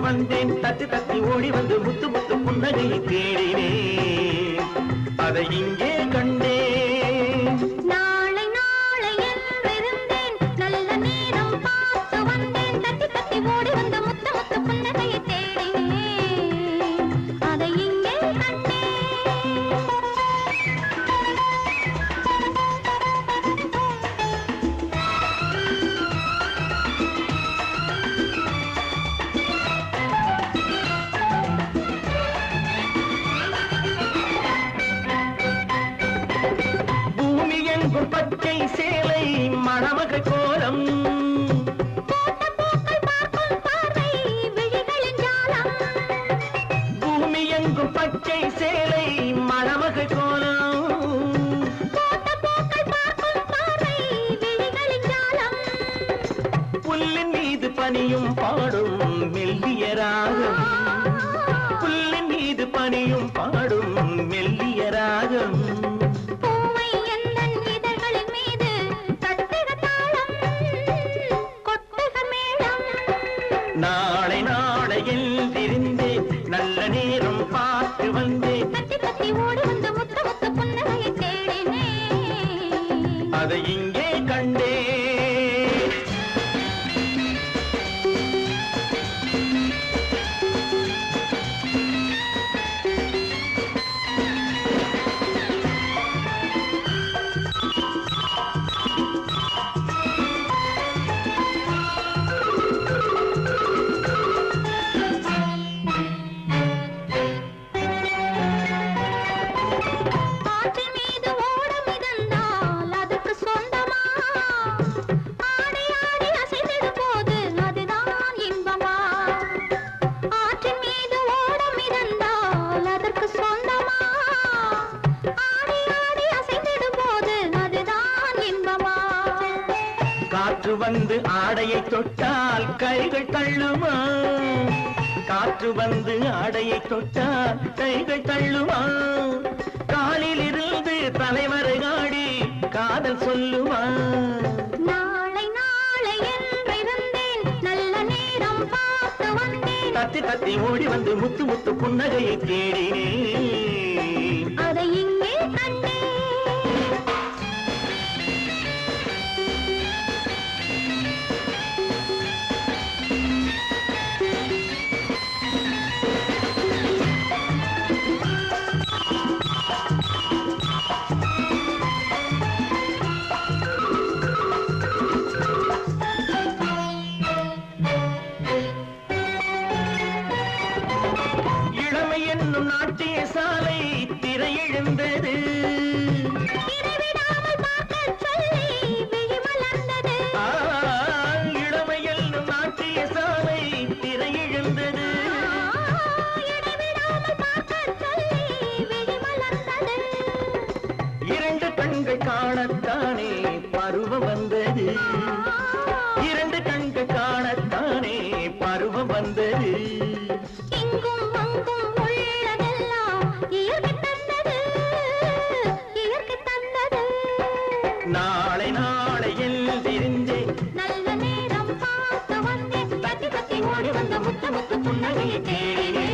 வந்தேன் தத்து தத்தி ஓடி வந்து முத்து முத்து புன்னகையை தேடினேன். அதை இங்கே கண்டேன் கோலம். பார்வை ஜாலம் பூமி எங்கும் பச்சை சேலை மணமக கோலம். புல்லின் மீது பனியும் பாடும் மெல்லிய ராகம். புல்லின் மீது பனியும் பாடும் மெல்லிய ராகம். நாளை நாளை எழுந்திருந்தேன் நல்ல நேரம் பார்த்து வந்தேன் தட்டி தட்டி ஓடி வந்து முத்த முத்த புன்னகையை தேடினேன் அதை இங்கே காற்று வந்து ஆடையை தொட்டால் கைகள் தள்ளுமா? காற்று வந்து ஆடையை தொட்டால் கைகள் தள்ளுமா? காலில் இருந்து தலைவரை ஆடி காதல் சொல்லுமா? நாளை நாளை என்றிருந்தேன் நல்ல நேரம் பார்த்து வந்தேன். தத்தி தத்தி ஓடி வந்து முத்து முத்து புன்னகையை தேடினேன். இரண்டு கண்கள் காணத்தானே பருவம் வந்தது. நாளை நாளை எழுந்திருந்தேன் நல்ல நேரம் பார்த்து வந்தேன். தட்டி தட்டி ஓடி வந்த முத்து முத்து புன்னகையை தேடினேன்.